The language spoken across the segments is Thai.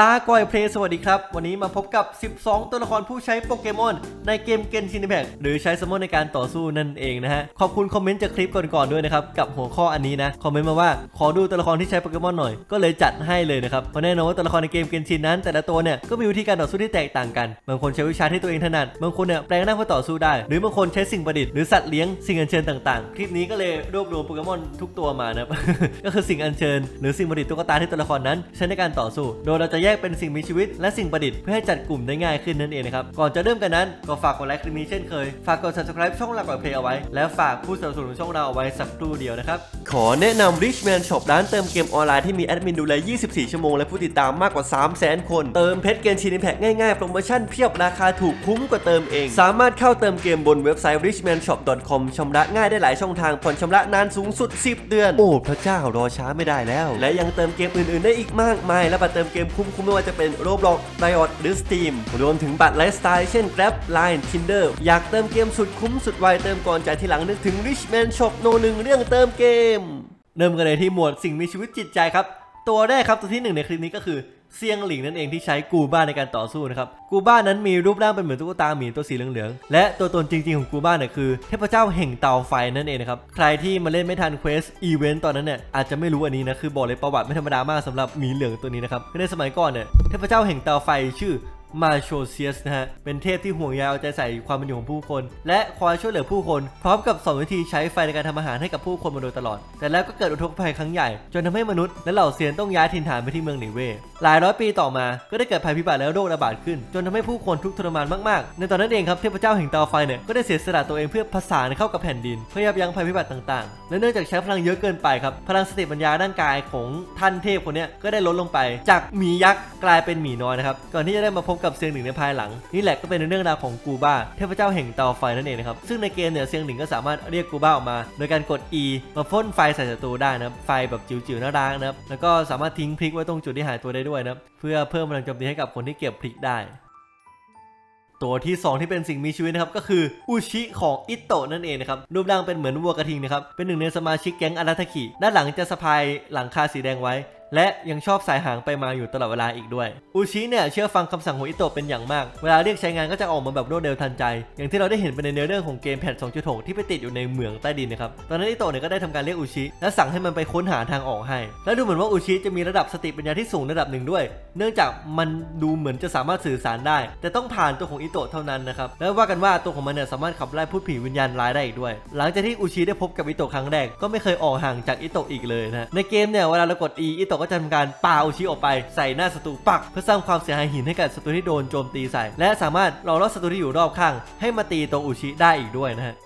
ลาก่อยเพลย์สวัสดีครับ วันนี้มาพบกับ 12 ตัวละครผู้ใช้โปเกมอนในเกมเกนชินแพกหรือใช้สมอนในการต่อสู้นั่นเองนะฮะ ขอบคุณคอมเมนต์จากคลิปก่อนๆด้วยนะครับ กับหัวข้ออันนี้นะ คอมเมนต์มาว่าขอดูตัวละครที่ใช้โปเกมอนหน่อย ก็เลยจัดให้เลยนะครับ เพราะแน่นอนว่าตัวละครในเกมเกนชินนั้น แต่ละตัวเนี่ยก็มีวิธีการต่อสู้ที่แตกต่างกัน บางคนใช้วิชาที่ตัวเองถนัด บางคนเนี่ยแปลงร่างเพื่อต่อสู้ได้ หรือบางคนใช้สิ่งประดิษฐ์หรือสัตว์เลี้ยงสิ่งอัญเชิญต่างๆ คลิปนี้ก็เลยรวบรวมโปเกมอนทุกตัวมานะครับก็คือสิ่งอัญเชิญ หรือสิ่งประดิษฐ์ตุ๊กตาที่ตัวละครนั้นใช้ในการต่อสู้ โดยเราจะแยกเป็นสิ่งมีชีวิต และสิ่งประดิษฐ์เพื่อให้จัดกลุ่มได้ง่ายขึ้นนั่นเองนะครับ ก่อนจะเริ่มกันนั้น ก็ฝากกดไลค์คลิปนี้เช่นเคย ฝากกด subscribe ช่องหลักก่อนเพลย์เอาไว้ และฝากผู้สนับสนุนช่องเราเอาไว้สักครู่เดียวนะครับ ขอแนะนำ Richman Shop ร้านเติมเกมออนไลน์ที่มีแอดมินดูแล 24 ชั่วโมง และผู้ติดตามมากกว่า 300,000 คน เติมเพชรเกมชินิแพกง่ายๆ โปรโมชั่นเพียบราคาถูกคุ้มกว่าเติมเอง สามารถเข้าเติมเกมบนเว็บไซต์ richmanshop.com ชำระง่ายได้หลายช่องทางผ่อนชำระนานสูงสุด 10 เดือน โอ้พระเจ้ารอช้าไม่ได้แล้ว และยังเติมเกมอื่นๆได้อีกมากมาย และบัตรเติมเกมคุ้มคุณไม่ว่าจะเป็น Roblox Riot หรือ Steam รวมถึงบัตรไลฟ์สไตล์เช่น Grab Line Tinder อยากเติมเกมสุดคุ้มสุดไวเติมก่อนจ่ายทีหลังนึกถึง Richman Shop โนหนึ่งเรื่องเติมเกม เริ่มกันเลยที่หมวดสิ่งมีชีวิตจิตใจครับ ตัวแรกครับตัวที่หนึ่งในคลิปนี้ก็คือ เซียงหลิงนั่นเองที่ใช้กูบ้าในการต่อสู้นะครับกูบ้านั้นมีรูปร่างเป็นเหมือนตุ๊กตาหมีตัวสีเหลืองๆและตัวตนจริงๆของกูบ้าเนี่ยคือเทพเจ้าแห่งเตาไฟนั่นเองนะครับใครที่มาเล่นไม่ทันเควสอีเวนต์ตอนนั้นเนี่ยอาจจะไม่รู้อันนี้นะคือบอกเลยประวัติไม่ธรรมดามากสำหรับหมีเหลืองตัวนี้นะครับในสมัยก่อนเนี่ยเทพเจ้าแห่งเตาไฟชื่อ มาโชเซียสนะฮะ เป็นเทพที่ห่วงใยเอาใจใส่ความเป็นอยู่ของผู้คน และคอยช่วยเหลือผู้คน พร้อมกับสอนวิธีใช้ไฟในการทำอาหารให้กับผู้คนมาโดยตลอด แต่แล้วก็เกิดอุทกภัยครั้งใหญ่ จนทำให้มนุษย์และเหล่าเซียนต้องย้ายถิ่นฐานไปที่เมืองหนิเวหลายร้อยปีต่อมา ก็ได้เกิดภัยพิบัติและโรคระบาดขึ้น จนทำให้ผู้คนทุกข์ทรมานมากๆ ในตอนนั้นเองครับเทพเจ้าแห่งเตาไฟเนี่ยก็ได้เสียสละตัวเองเพื่อผสานเข้ากับแผ่นดินเพื่อยับยั้งภัยพิบัติต่างๆ และเนื่องจากใช้พลังเยอะเกินไปครับพลังสติปัญญาด้านกายของท่านเทพคนนี้ก็ได้ลดลงไป จากหมียักษ์กลายเป็นหมีน้อยนะครับก่อนที่จะได้มาพบกับเซียงหนิงในภายหลัง นี่แหละก็เป็นเรื่องราวของกูบ้าเทพเจ้าแห่งเตาไฟนั่นเองนะครับซึ่งในเกมเนี่ยเซียงหนิงก็สามารถเรียกกูบ้าออกมา โดยการกด E มาพ่นไฟใส่ศัตรูได้นะครับไฟแบบจิ๋วๆน่ารักนะครับแล้วก็สามารถทิ้งพริกไว้ตรงจุดที่หายตัวได้ด้วยนะครับเพื่อเพิ่มพลังโจมตีให้กับคนที่เก็บพริกได้ตัวที่ 2 ที่เป็นสิ่งมีชีวิตนะครับก็คืออุชิของอิโตะนั่นเองนะครับรูปร่างเป็นเหมือนวัวกระทิงนะครับเป็นหนึ่งในสมาชิกแก๊งอาราทากิด้านหลังจะสะพายหลังคาสีแดงไว้ และยังชอบสายหางไปมาอยู่ตลอดเวลาอีกด้วย อุชิเนี่ยเชื่อฟังคำสั่งของอิโตะเป็นอย่างมาก เวลาเรียกใช้งานก็จะออกมาแบบรวดเร็วทันใจ อย่างที่เราได้เห็นไปในเนื้อเรื่องของเกมแพท2.6 ที่ไปติดอยู่ในเหมืองใต้ดินนะครับ ตอนนั้นอิโตะเนี่ยก็ได้ทำการเรียกอุชิและสั่งให้มันไปค้นหาทางออกให้ และดูเหมือนว่าอุชิจะมีระดับสติปัญญาที่สูงระดับหนึ่งด้วย เนื่องจากมันดูเหมือนจะสามารถสื่อสารได้ แต่ต้องผ่านตัวของอิโตะเท่านั้นนะครับ และว่ากันว่าตัวของมันเนี่ยสามารถขับไล่พูดผีวิญญาณร้ายได้อีกด้วย หลังจากที่อุชิได้พบกับอิโตะครั้งแรกก็ไม่เคยออกห่างจากอิโตะอีกเลยนะในเกมเนี่ยเวลาเรากด E อิโตะก็จะทำการปาอุชิออกไปใส่หน้าศัตรูปัก เพื่อสร้างความเสียหายหินให้กับศัตรูที่โดนโจมตีใส่ และสามารถหลอกล่อศัตรูที่อยู่รอบข้าง ให้มาตีตัวอุชิได้อีกด้วยนะฮะ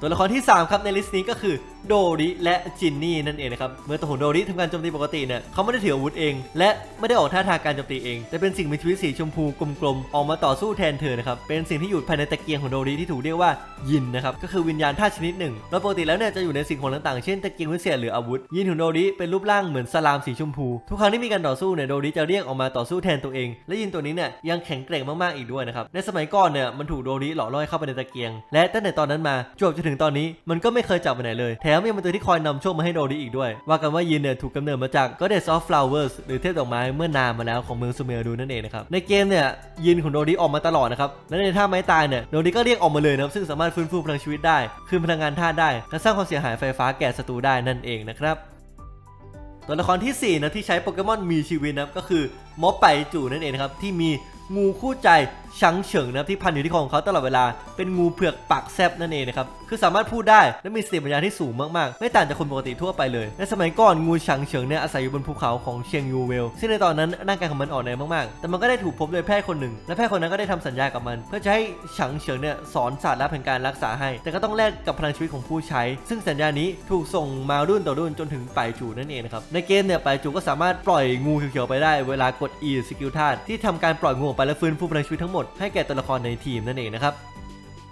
ตัวละครที่ 3 ครับในลิสต์นี้ก็คือ โดริและจินนี่นั่นเองนะครับเมื่อตัวของโดริทำการโจมตีปกติเนี่ยเขาไม่ได้ถืออาวุธเอง และไม่ได้ออกท่าทางการโจมตีเอง แต่เป็นสิ่งมีชีวิตสีชมพูกลมๆออกมาต่อสู้แทนเธอนะครับเป็นสิ่งที่อยู่ภายในตะเกียงของโดริที่ถูกเรียกว่ายินนะครับก็คือวิญญาณธาตุชนิดหนึ่งโดยปกติแล้วเนี่ยจะอยู่ในสิ่งของต่างๆเช่นตะเกียงวิเศษหรืออาวุธยินของโดริเป็นรูปร่างเหมือนสลามสีชมพู ทุกครั้งที่มีการต่อสู้เนี่ยโดริจะเรียกออกมาต่อสู้แทนตัวเอง และยินตัวนี้เนี่ยยังแข็งแกร่งมากๆอีกด้วยนะครับในสมัยก่อนเนี่ยมันถูกโดริหล่อล่อให้เข้าไปในตะเกียง และตั้งแต่ตอนนั้นมาจวบจนถึงตอนนี้มันก็ไม่เคยจับไปไหนเลยแมยังเป็นตัวที่คอยนำโชคมาให้โดริอีกด้วย ว่ากันว่ายินเนี่ยถูกกำเนิดมาจาก Goddess of Flowers หรือเทพดอกไม้เมื่อนานมาแล้วของเมืองซูเมรูนั่นเองนะครับในเกมเนี่ยยินของโดริออกมาตลอดนะครับและในท่าไม้ตายเนี่ยโดริก็เรียกออกมาเลยนะครับซึ่งสามารถฟื้นฟูพลังชีวิตได้คืนพลังงานธาตุได้และสร้างความเสียหายไฟฟ้าแก่ศัตรูได้นั่นเองนะครับตัวละครที่4นะที่ใช้โปเกมอนมีชีวิตนะก็คือมอไปจูนั่นเองนะครับที่มีงูคู่ใจ ชังเฉิงนะครับที่พันอยู่ที่คอของเขาตลอดเวลาเป็นงูเผือกปากแซบนั่นเองนะครับคือสามารถพูดได้และมีสติปัญญาที่สูงมากๆ ไม่ต่างจากคนปกติทั่วไปเลยในสมัยก่อนงูชังเฉิงเนี่ยอาศัยอยู่บนภูเขาของเชียงยูเวลซึ่งในตอนนั้นร่างกายของมันอ่อนแอมากๆ แต่มันก็ได้ถูกพบโดยแพทย์คนหนึ่ง และแพทย์คนนั้นก็ได้ทำสัญญากับมัน เพื่อจะให้ชังเฉิงเนี่ยสอนศาสตร์ลับแห่งการรักษาให้ แต่ก็ต้องแลกกับพลังชีวิตของผู้ใช้ ซึ่งสัญญานี้ถูกส่งมารุ่นต่อรุ่นจนถึงไปจูนั่นเองนะครับในเกมเนี่ยไปจูก็สามารถปล่อยงูเขียวๆไปได้ เวลากด E สกิลธาตุที่ทำการปล่อยงูออกไปและฟื้นฟูพลังชีวิตทั้งหมดให้แก่ตัวละครในทีมนั่นเองนะครับ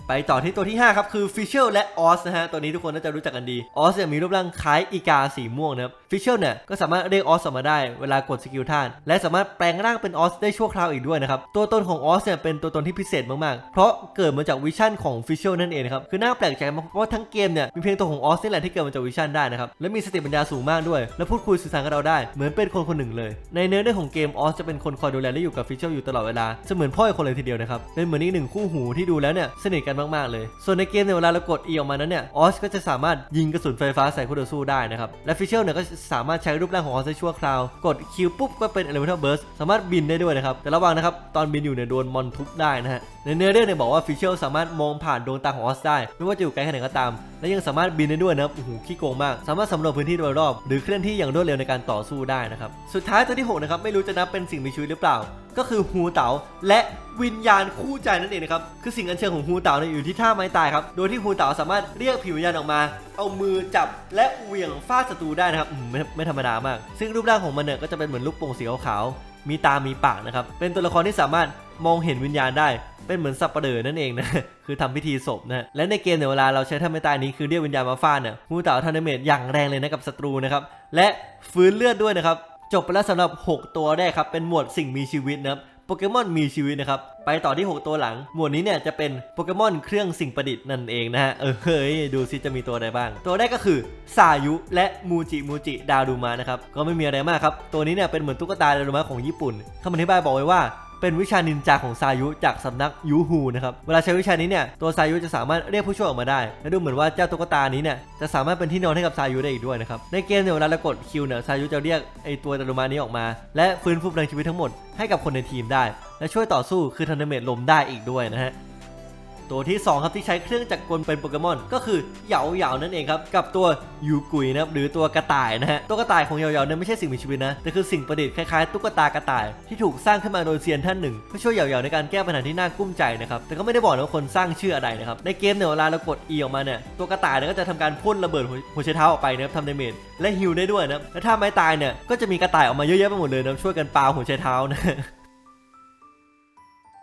ไปต่อที่ตัวที่ 5 ครับ คือฟิชเชลและออสนะฮะ ตัวนี้ทุกคนน่าจะรู้จักกันดีออสเนี่ยมีรูปร่างคล้ายอีกาสีม่วงนะครับฟิชเชลเนี่ยก็สามารถเรียกออสออกมาได้เวลากดสกิลท่าน และสามารถแปลงร่างเป็นออสได้ชั่วคราวอีกด้วยนะครับ ตัวตนของออสเนี่ยเป็นตัวตนที่พิเศษมากๆ เพราะเกิดมาจากวิชั่นของฟิชเชลนั่นเองครับ คือน่าแปลกใจมากเพราะว่าทั้งเกมเนี่ยมีเพียงตัวของออสนี่แหละที่เกิดมาจากวิชั่นได้นะครับและมีสติปัญญาสูงมากด้วย และพูดคุยสื่อสารกับเราได้ เหมือนเป็นคนคนหนึ่งเลย ในเนื้อเรื่องของเกมออสจะเป็นคนคอยดูแลและอยู่กับฟิชเชลอยู่ตลอดเวลาเสมือนพ่อคนเลยทีเดียวนะครับเป็นเหมือนอีกหนึ่งคู่หูที่ดูแล้วเนี่ยสนิทกันมากๆเลย ส่วนในเกมเนี่ยเวลาเรากด E ออกมานั้นเนี่ยออสก็จะสามารถยิงกระสุนไฟฟ้าใส่คู่ต่อสู้ได้นะครับและฟิชเชลเนี่ยก็สามารถใช้รูปร่างของออสได้ชั่วคราวกดคิวปุ๊บก็เป็น Elemental Burst สามารถบินได้ด้วยนะครับแต่ระวังนะครับตอนบินอยู่เนี่ยโดนมอนทุบได้นะฮะในเนื้อเรื่องเนี่ยบอกว่าฟิชเชลสามารถมองผ่านดวงตาของออสได้ ไม่ว่าจะอยู่ไกลแค่ไหนก็ตาม และยังสามารถบินได้ด้วยนะครับโอ้โหขี้โกงมาก สามารถสำรวจพื้นที่โดยรอบ หรือเคลื่อนที่อย่างรวดเร็วในการต่อสู้ได้นะครับสุดท้ายตัวที่หกนะครับไม่รู้จะนับเป็นสิ่งมีชีวิตหรือเปล่าก็คือฮูเต๋าและวิญญาณคู่ใจนั่นเองนะครับคือสิ่งอันเชิญของฮูเต๋าเนี่ยอยู่ที่ท่าไม้ตายครับโดยที่ฮูเต๋าสามารถเรียกผิววิญญาณออกมา เอามือจับและเหวี่ยงฟาดศัตรูได้นะครับไม่ไม่ธรรมดามาก ซึ่งรูปร่างของมันเนี่ยก็จะเป็นเหมือนลูกโป่งสีขาวๆมีตามีปากนะครับ เป็นตัวละครที่สามารถมองเห็นวิญญาณได้ เป็นเหมือนสับปะเดอนั่นเองนะ คือทำพิธีศพนะ และในเกมเนี่ยเวลาเราใช้ท่าไม้ตายนี้คือเรียกวิญญาณมาฟาดเนี่ยฮูเต๋าทำดเมจอย่างแรงเลยนะกับศัตรูนะครับ และฟื้นเลือดด้วยนะครับ จบไปแล้วสำหรับ 6 ตัวแรกครับ เป็นหมวดสิ่งมีชีวิตนะครับโปเกมอนมีชีวิตนะครับ ไปต่อที่ 6 ตัวหลัง หมวดนี้เนี่ยจะเป็นโปเกมอนเครื่องสิ่งประดิษฐ์นั่นเองนะฮะ เออเฮ้ยดูซิจะมีตัวอะไรบ้าง ตัวแรกก็คือซายุและมูจิมูจิดาวดูมานะครับ ก็ไม่มีอะไรมากครับ ตัวนี้เนี่ยเป็นเหมือนตุ๊กตาดาวดูมาของญี่ปุ่นคำอธิบายบอกไว้ว่า เป็นวิชานินจาของซายุจากสำนักยูฮูนะครับ เวลาใช้วิชานี้เนี่ยตัวซายุจะสามารถเรียกผู้ช่วยออกมาได้ และดูเหมือนว่าเจ้าตุ๊กตานี้เนี่ยจะสามารถเป็นที่นอนให้กับซายุได้อีกด้วยนะครับ ในเกมเนี่ยเวลาเรากดคิวเนี่ยซายุจะเรียกไอตัวดารุมานี้ออกมา และฟื้นฟูพลังชีวิตทั้งหมดให้กับคนในทีมได้ และช่วยต่อสู้คือทันเดเมตลมได้อีกด้วยนะฮะ ตัวที่ 2 ครับที่ใช้เครื่องจักรกลเป็นโปเกมอน ก็คือเหยาเหยานั่นเองครับ กับตัวยูกุยนะครับหรือตัวกระต่ายนะฮะตัวกระต่ายของเหยาเหยาเนี่ยไม่ใช่สิ่งมีชีวิตนะแต่คือสิ่งประดิษฐ์คล้ายๆตุ๊กตากระต่าย ที่ถูกสร้างขึ้นมาโดยเซียนท่านหนึ่งเพื่อช่วยเหยาเหยาในการแก้ปัญหาที่น่ากุ้มใจนะครับแต่ก็ไม่ได้บอกนะว่าคนสร้างชื่ออะไรนะครับในเกมเนี่ยเวลาเรากด E ออกมาเนี่ยตัวกระต่ายเนี่ยก็จะทำการพ่นระเบิดหัวหัวใช้เท้าออกไปนะครับทำดาเมจและฮิลได้ด้วยนะและถ้าไม้ตายเนี่ยก็จะมีกระต่ายออกมาเยอะแยะไปหมดเลยนะช่วยกันปาหัวใช้เท้านะ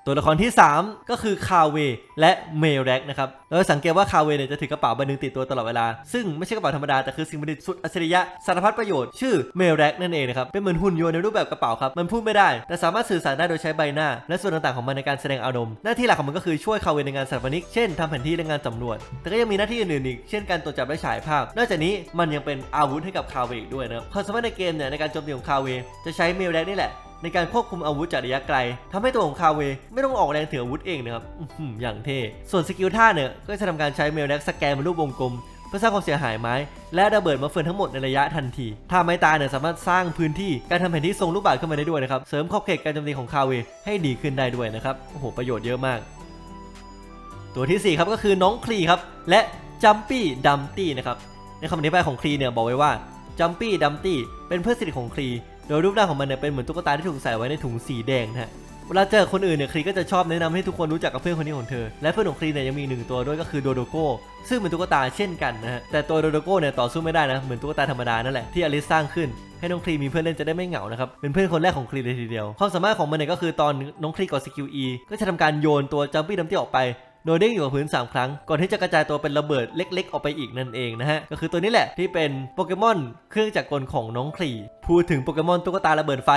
ตัวละครที่ 3 ก็คือคาเวและเมแร็กนะครับเราสังเกตว่าคาเวเนี่ยจะถือกระเป๋าใบหนึ่งติดตัวตลอดเวลา ซึ่งไม่ใช่กระเป๋าธรรมดา แต่คือสิ่งประดิษฐ์สุดอัจฉริยะสารพัดประโยชน์ชื่อเมแร็กนั่นเองนะครับ เป็นเหมือนหุ่นยนต์ในรูปแบบกระเป๋าครับ มันพูดไม่ได้ แต่สามารถสื่อสารได้โดยใช้ใบหน้า และส่วนต่างๆของมันในการแสดงอารมณ์ หน้าที่หลักของมันก็คือช่วยคาเวในงานสถาปนิกเช่นทำแผนที่และงานสำรวจ แต่ก็ยังมีหน้าที่อื่นๆอีกเช่นการตรวจจับและฉายภาพ นอกจากนี้มันยังเป็นอาวุธให้กับคาเวอีกด้วยนะครับความสามารถในเกมเนี่ยในการโจมตีของคาเวจะใช้เมร็กนี่แหละ ในการควบคุมอาวุธจากระยะไกลทำให้ตัวของคาเวไม่ต้องออกแรงถืออาวุธเองนะครับอย่างเท่ ส่วนสกิลท่าเนี่ยก็จะทำการใช้เมลแล็กสแกนเป็นรูปวงกลมเพื่อสร้างความเสียหายไม้ และระเบิดมาเฟือนทั้งหมดในระยะทันทีถ้าไม้ตายเนี่ยสามารถสร้างพื้นที่การทำแผนที่ทรงลูกบาศก์ขึ้นมาได้ด้วยนะครับ เสริมขอบเขตการโจมตีของคาเวให้ดีขึ้นได้ด้วยนะครับ โอ้โห ประโยชน์เยอะมาก ตัวที่ 4 ครับก็คือน้องคลีครับ และจัมปี้ดัมตี้นะครับ ในคำอธิบายของคลีเนี่ยบอกไว้ว่าจัมปี้ดัมตี้เป็นเพื่อนสนิทของคลี โดยรูปร่างของมันเนี่ยเป็นเหมือนตุ๊กตาที่ถูกใส่ไว้ในถุงสีแดงนะฮะเวลาเจอคนอื่นเนี่ยคลีก็จะชอบแนะนำให้ทุกคนรู้จักกับเพื่อนคนนี้ของเธอ และเพื่อนของคลีเนี่ยยังมีหนึ่งตัวด้วยก็คือโดโดโก้ซึ่งเป็นตุ๊กตาเช่นกันนะฮะแต่ตัวโดโดโก้เนี่ยต่อสู้ไม่ได้นะเหมือนตุ๊กตาธรรมดานั่นแหละที่อลิสสร้างขึ้นให้น้องคลีมีเพื่อนเล่นจะได้ไม่เหงานะครับ เป็นเพื่อนคนแรกของคลีเลยทีเดียว ความสามารถของมันเนี่ยก็คือตอนน้องคลีกดสกิล E ก็จะทำการโยนตัวจัมปี้ดัมตี้ออกไป โดยเด้งอยู่กับพื้น 3 ครั้ง ก่อนที่จะกระจายตัวเป็นระเบิดเล็ก ๆ ออกไปอีกนั่นเองนะฮะ ก็คือตัวนี้แหละที่เป็นโปเกมอนเครื่องจักรกลของน้องคลี พูดถึงโปเกมอนตุ๊กตาระเบิดไฟ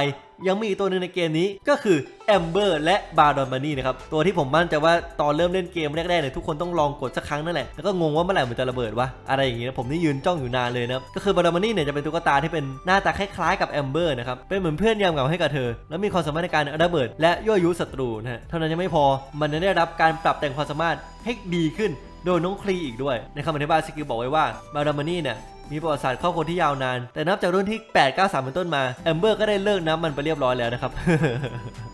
ยังมีอีกตัวหนึ่งในเกมนี้ก็คือแอมเบอร์และบาร์ดอนมานี่นะครับ ตัวที่ผมมั่นใจว่าตอนเริ่มเล่นเกมแรกๆเนี่ยทุกคนต้องลองกดสักครั้งนั่นแหละ แล้วก็งงว่าเมื่อไหร่มันจะระเบิดวะอะไรอย่างงี้นะผมนี่ยืนจ้องอยู่นานเลยนะก็คือบาร์ดอนมานี่เนี่ยจะเป็นตุ๊กตาที่เป็นหน้าตาคล้ายๆกับแอมเบอร์นะครับเป็นเหมือนเพื่อนยามเหงาให้กับเธอ แล้วมีความสามารถในการระเบิด และยั่วยุศัตรูนะฮะเท่านั้นยังไม่พอมันยังได้รับการปรับแต่งความสามารถให้ดีขึ้นโดยน้องคลีอีกด้วยในคำอธิบายสกิลบอกไว้ว่าบาดามานี่เนี่ย มีประวัติศาสตร์ครอบครัวที่ยาวนาน แต่นับจากรุ่นที่ 8 9 3เป็นต้นมาแอมเบอร์ก็ได้เลิกน้ำมันไปเรียบร้อยแล้วนะครับ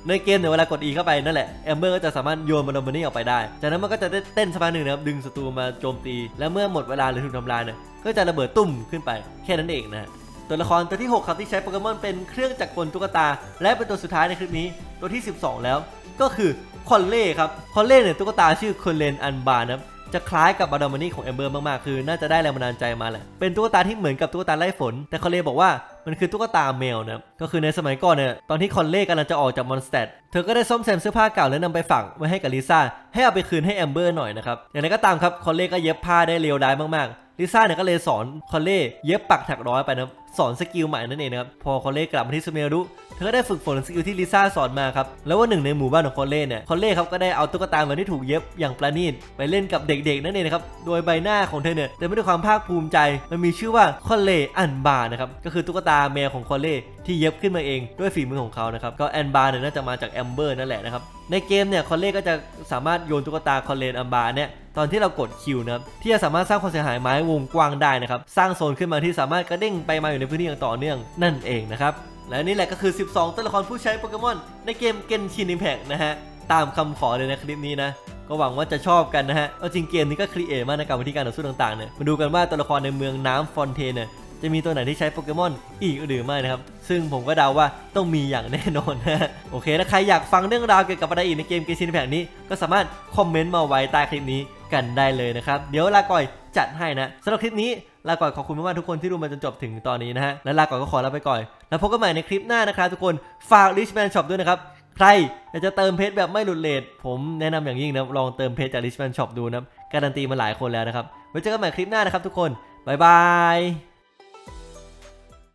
ในเกมเนี่ยเวลากด E เข้าไปนั่นแหละแอมเบอร์ก็จะสามารถโยนบาดามานี่ออกไปได้ จากนั้นมันก็จะได้เต้นสักพักหนึ่งนะครับดึงศัตรูมาโจมตี และเมื่อหมดเวลาหรือถูกทำลายเนี่ยก็จะระเบิดตุ่มขึ้นไปแค่นั้นเองนะตัวละครตัวที่ 6 ครับที่ใช้โปเกมอนเป็นเครื่องจักรกลตุ๊กตา และเป็นตัวสุดท้ายในคลิปนี้ตัวที่ 12 แล้ว ก็คือคอนเล่ครับคอนเล่เนี่ยตุ๊กตาชื่อคอนเลนอันบานะครับ จะคล้ายกับบาดอมานี่ของแอมเบอร์มากๆ คือ น่าจะได้แรงบันดาลใจมาแหละ เป็นตุ๊กตาที่เหมือนกับตุ๊กตาไล่ฝน แต่คอนเล่บอกว่า มันคือตุ๊กตาแมวนะก็คือในสมัยก่อนเนี่ยตอนที่คอนเล่กำลังจะออกจากมอนสเตดเธอก็ได้ซ่อมแซมเสื้อผ้าเก่าแล้วนำไปฝากไว้ให้กับลิซ่าให้เอาไปคืนให้แอมเบอร์หน่อยนะครับอย่างไรก็ตามครับคอนเล่ก็เย็บผ้าได้เร็วได้มากๆลิซ่าเนี่ยก็เลยสอนคอนเล่เย็บปักถักร้อยไปนะสอนสกิลใหม่นั่นเองนะครับพอคอนเล่กลับมาที่สเมรุเธอก็ได้ฝึกฝนสกิลที่ลิซ่าสอนมาครับ แล้วว่าหนึ่งในหมู่บ้านของคอนเล่เนี่ย คอนเล่ครับก็ได้เอาตุ๊กตาเหมือนที่ถูกเย็บอย่างประณีตไปเล่นกับเด็กๆนั่นเองนะครับ โดยใบหน้าของเธอเนี่ยเต็มไปด้วยความภาคภูมิใจ มันมีชื่อว่าคอนเล่อันบานะครับ ก็คือตุ๊กตาาแมวของคอเล่ที่เย็บขึ้นมาเองด้วยฝีมือของเขานะครับ ก็แอนบาร์เนี่ยน่าจะมาจากแอมเบอร์นั่นแหละนะครับ ในเกมเนี่ยคอเล่ก็จะสามารถโยนตุ๊กตาคอเลนอันบาร์เนี่ยตอนที่เรากดคิวนะครับที่จะสามารถสร้างความเสียหายไม้วงกว้างได้นะครับ สร้างโซนขึ้นมาที่สามารถกระเด้งไปมาอยู่ในพื้นที่อย่างต่อเนื่องนั่นเองนะครับ และนี่แหละก็คือ 12 ตัวละครผู้ใช้โปเกมอนในเกมเกนชินอิมแพกนะฮะตามคำขอเลยในคลิปนี้นะก็หวังว่าจะชอบกันนะฮะเอาจริงเกมนี้ก็ครีเอทมากในการวิธีการต่อสู้ต่างๆเนี่ย มาดูกันว่าตัวละครในเมืองน้ำฟอนเทนเนี่ย จะมีตัวไหนที่ใช้โปเกมอนอีกหรือไม่นะครับ ซึ่งผมก็เดาว่าต้องมีอย่างแน่นอนนะโอเคถ้าใครอยากฟังเรื่องราวเกี่ยวกับอะไรอีกในเกมเกมชินอิมแพกนี้ ก็สามารถคอมเมนต์มาไว้ใต้คลิปนี้กันได้เลยนะครับ เดี๋ยวลาก่อยจัดให้นะสำหรับคลิปนี้ลาก่อยขอบคุณมากๆทุกคนที่ดูมาจนจบถึงตอนนี้นะฮะและลาก่อยก็ขอลาไปก่อน แล้วพบกันใหม่ในคลิปหน้านะครับทุกคนฝาก Richman Shop ด้วยนะครับใครอยากจะเติมเพชรแบบไม่หลุดเลทผมแนะนำอย่างยิ่งนะลองเติมเพชรจาก Richman Shop ดูนะการันตีมาหลายคนแล้วนะครับไว้เจอกันใหม่คลิปหน้านะครับทุกคนบ๊ายบาย